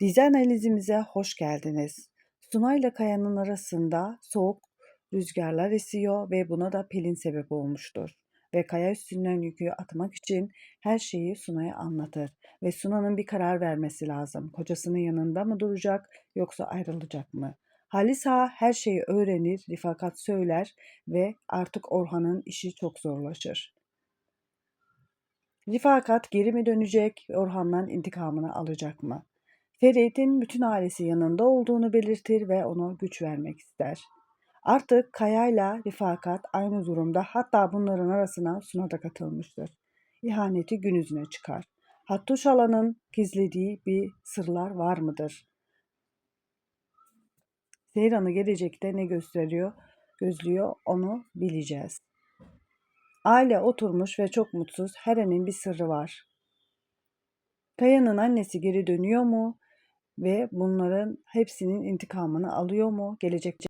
Dizi analizimize hoş geldiniz. Suna ile Kaya'nın arasında soğuk rüzgarlar esiyor ve buna da Pelin sebep olmuştur. Ve Kaya üstünden yükü atmak için her şeyi Suna'ya anlatır. Ve Suna'nın bir karar vermesi lazım. Kocasının yanında mı duracak yoksa ayrılacak mı? Halis Ağa her şeyi öğrenir, rifakat söyler ve artık Orhan'ın işi çok zorlaşır. Rifakat geri mi dönecek, Orhan'dan intikamını alacak mı? Ferit'in bütün ailesi yanında olduğunu belirtir ve ona güç vermek ister. Artık Kaya'yla Rifakat aynı durumda hatta bunların arasına Suna da katılmıştır. İhaneti gün yüzüne çıkar. Hattuş Alan'ın gizlediği bir sırlar var mıdır? Seyran'ı gelecekte ne gösteriyor, gözlüyor onu bileceğiz. Aile oturmuş ve çok mutsuz. Heren'in bir sırrı var. Kaya'nın annesi geri dönüyor mu? Ve bunların hepsinin intikamını alıyor mu? Gelecek